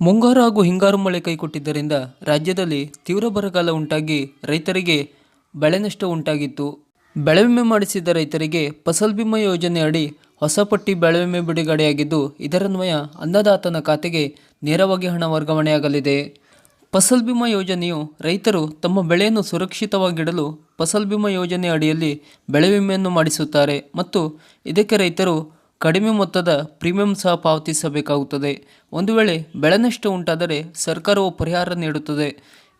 ಮುಂಗಾರು ಹಾಗೂ ಹಿಂಗಾರು ಮಳೆ ಕೈಕೊಟ್ಟಿದ್ದರಿಂದ ರಾಜ್ಯದಲ್ಲಿ ತೀವ್ರ ಬರಗಾಲ ಉಂಟಾಗಿ ರೈತರಿಗೆ ಬೆಳೆ ನಷ್ಟ ಉಂಟಾಗಿತ್ತು. ಬೆಳೆ ವಿಮೆ ಮಾಡಿಸಿದ ರೈತರಿಗೆ ಫಸಲ್ ಬಿಮಾ ಯೋಜನೆ ಅಡಿ ಹೊಸ ಪಟ್ಟಿ ಬೆಳೆ ವಿಮೆ ಬಿಡುಗಡೆಯಾಗಿದ್ದು, ಇದರನ್ವಯ ಅನ್ನದಾತನ ಖಾತೆಗೆ ನೇರವಾಗಿ ಹಣ ವರ್ಗಾವಣೆಯಾಗಲಿದೆ. ಫಸಲ್ ಬಿಮಾ ಯೋಜನೆಯು ರೈತರು ತಮ್ಮ ಬೆಳೆಯನ್ನು ಸುರಕ್ಷಿತವಾಗಿಡಲು ಫಸಲ್ ಬಿಮಾ ಯೋಜನೆ ಅಡಿಯಲ್ಲಿ ಬೆಳೆ ವಿಮೆಯನ್ನು ಮಾಡಿಸುತ್ತಾರೆ ಮತ್ತು ಇದಕ್ಕೆ ರೈತರು ಕಡಿಮೆ ಮೊತ್ತದ ಪ್ರೀಮಿಯಂ ಸಹ ಪಾವತಿಸಬೇಕಾಗುತ್ತದೆ. ಒಂದು ವೇಳೆ ಬೆಳೆ ನಷ್ಟ ಉಂಟಾದರೆ ಸರ್ಕಾರವು ಪರಿಹಾರ ನೀಡುತ್ತದೆ.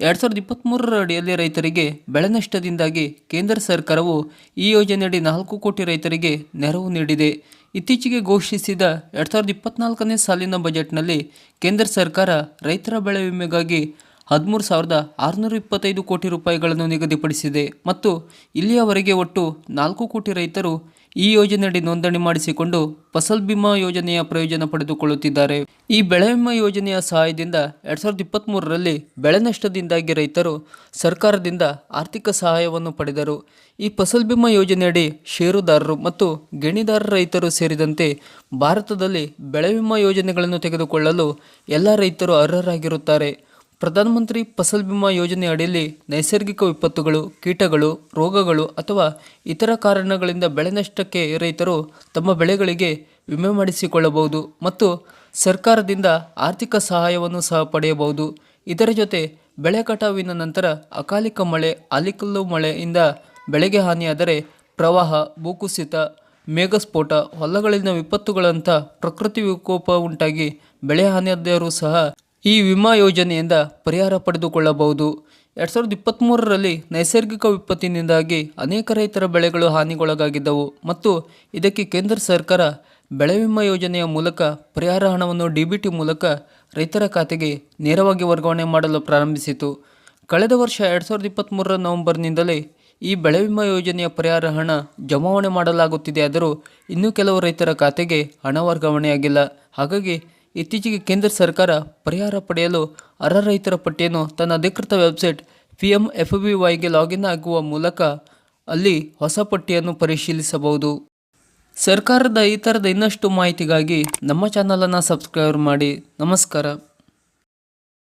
ಎರಡು ಸಾವಿರದ ಇಪ್ಪತ್ತ್ಮೂರರ ಅಡಿಯಲ್ಲಿ ರೈತರಿಗೆ ಬೆಳೆ ನಷ್ಟದಿಂದಾಗಿ ಕೇಂದ್ರ ಸರ್ಕಾರವು ಈ ಯೋಜನೆಯಡಿ ನಾಲ್ಕು ಕೋಟಿ ರೈತರಿಗೆ ನೆರವು ನೀಡಿದೆ. ಇತ್ತೀಚೆಗೆ ಘೋಷಿಸಿದ ಎರಡು ಸಾವಿರದ ಇಪ್ಪತ್ನಾಲ್ಕನೇ ಸಾಲಿನ ಬಜೆಟ್ನಲ್ಲಿ ಕೇಂದ್ರ ಸರ್ಕಾರ ರೈತರ ಬೆಳೆ ವಿಮೆಗಾಗಿ ಹದಿಮೂರು ಸಾವಿರದ ಆರುನೂರ ಇಪ್ಪತ್ತೈದು ಕೋಟಿ ರೂಪಾಯಿಗಳನ್ನು ನಿಗದಿಪಡಿಸಿದೆ. ಮತ್ತು ಇಲ್ಲಿಯವರೆಗೆ ಒಟ್ಟು ನಾಲ್ಕು ಕೋಟಿ ರೈತರು ಈ ಯೋಜನೆಯಡಿ ನೋಂದಣಿ ಮಾಡಿಸಿಕೊಂಡು ಫಸಲ್ ಬಿಮಾ ಯೋಜನೆಯ ಪ್ರಯೋಜನ ಪಡೆದುಕೊಳ್ಳುತ್ತಿದ್ದಾರೆ. ಈ ಬೆಳೆ ವಿಮಾ ಯೋಜನೆಯ ಸಹಾಯದಿಂದ ಎರಡ್ ಸಾವಿರದ ಇಪ್ಪತ್ತ್ಮೂರರಲ್ಲಿ ಬೆಳೆ ನಷ್ಟದಿಂದಾಗಿ ರೈತರು ಸರ್ಕಾರದಿಂದ ಆರ್ಥಿಕ ಸಹಾಯವನ್ನು ಪಡೆದರು. ಈ ಫಸಲ್ ಬಿಮಾ ಯೋಜನೆಯಡಿ ಷೇರುದಾರರು ಮತ್ತು ಗಣಿದಾರ ರೈತರು ಸೇರಿದಂತೆ ಭಾರತದಲ್ಲಿ ಬೆಳೆ ವಿಮಾ ಯೋಜನೆಗಳನ್ನು ತೆಗೆದುಕೊಳ್ಳಲು ಎಲ್ಲ ರೈತರು ಅರ್ಹರಾಗಿರುತ್ತಾರೆ. ಪ್ರಧಾನಮಂತ್ರಿ ಫಸಲ್ ಬಿಮಾ ಯೋಜನೆ ಅಡಿಯಲ್ಲಿ ನೈಸರ್ಗಿಕ ವಿಪತ್ತುಗಳು, ಕೀಟಗಳು, ರೋಗಗಳು ಅಥವಾ ಇತರ ಕಾರಣಗಳಿಂದ ಬೆಳೆ ನಷ್ಟಕ್ಕೆ ರೈತರು ತಮ್ಮ ಬೆಳೆಗಳಿಗೆ ವಿಮೆ ಮಾಡಿಸಿಕೊಳ್ಳಬಹುದು ಮತ್ತು ಸರ್ಕಾರದಿಂದ ಆರ್ಥಿಕ ಸಹಾಯವನ್ನು ಸಹ ಪಡೆಯಬಹುದು. ಇದರ ಜೊತೆ ಬೆಳೆ ಕಟಾವಿನ ನಂತರ ಅಕಾಲಿಕ ಮಳೆ ಆಲಿಕಲ್ಲು ಮಳೆಯಿಂದ ಬೆಳೆಗೆ ಹಾನಿಯಾದರೆ ಪ್ರವಾಹ, ಭೂಕುಸಿತ, ಮೇಘಸ್ಫೋಟ, ಹೊಲಗಳಲ್ಲಿನ ವಿಪತ್ತುಗಳಂಥ ಪ್ರಕೃತಿ ವಿಕೋಪ ಉಂಟಾಗಿ ಬೆಳೆ ಹಾನಿಯಾದರೂ ಸಹ ಈ ವಿಮಾ ಯೋಜನೆಯಿಂದ ಪರಿಹಾರ ಪಡೆದುಕೊಳ್ಳಬಹುದು. ಎರಡು ಸಾವಿರದ ಇಪ್ಪತ್ತ್ಮೂರರಲ್ಲಿ ನೈಸರ್ಗಿಕ ವಿಪತ್ತಿನಿಂದಾಗಿ ಅನೇಕ ರೈತರ ಬೆಳೆಗಳು ಹಾನಿಗೊಳಗಾಗಿದ್ದವು ಮತ್ತು ಇದಕ್ಕೆ ಕೇಂದ್ರ ಸರ್ಕಾರ ಬೆಳೆ ವಿಮಾ ಯೋಜನೆಯ ಮೂಲಕ ಪರಿಹಾರ ಹಣವನ್ನು ಡಿ ಬಿ ಟಿ ಮೂಲಕ ರೈತರ ಖಾತೆಗೆ ನೇರವಾಗಿ ವರ್ಗಾವಣೆ ಮಾಡಲು ಪ್ರಾರಂಭಿಸಿತು. ಕಳೆದ ವರ್ಷ ಎರಡು ಸಾವಿರದ ಇಪ್ಪತ್ತ್ಮೂರರ ನವೆಂಬರ್ನಿಂದಲೇ ಈ ಬೆಳೆ ವಿಮಾ ಯೋಜನೆಯ ಪರಿಹಾರ ಹಣ ಜಮಾವಣೆ ಮಾಡಲಾಗುತ್ತಿದೆ ಆದರೂ ಇನ್ನೂ ಕೆಲವು ರೈತರ ಖಾತೆಗೆ ಹಣ ವರ್ಗಾವಣೆಯಾಗಿಲ್ಲ. ಹಾಗಾಗಿ ಇತ್ತೀಚೆಗೆ ಕೇಂದ್ರ ಸರ್ಕಾರ ಪರಿಹಾರ ಪಡೆಯಲು ಅರ್ಹ ರೈತರ ಪಟ್ಟಿಯನ್ನು ತನ್ನ ಅಧಿಕೃತ website P M F B ವೈಗೆ login ಆಗುವ ಮೂಲಕ ಅಲ್ಲಿ ಹೊಸ ಪಟ್ಟಿಯನ್ನು ಪರಿಶೀಲಿಸಬಹುದು. ಸರ್ಕಾರದ ಈ ಥರದ ಇನ್ನಷ್ಟು ಮಾಹಿತಿಗಾಗಿ ನಮ್ಮ ಚಾನಲನ್ನು ಸಬ್ಸ್ಕ್ರೈಬ್ ಮಾಡಿ. ನಮಸ್ಕಾರ.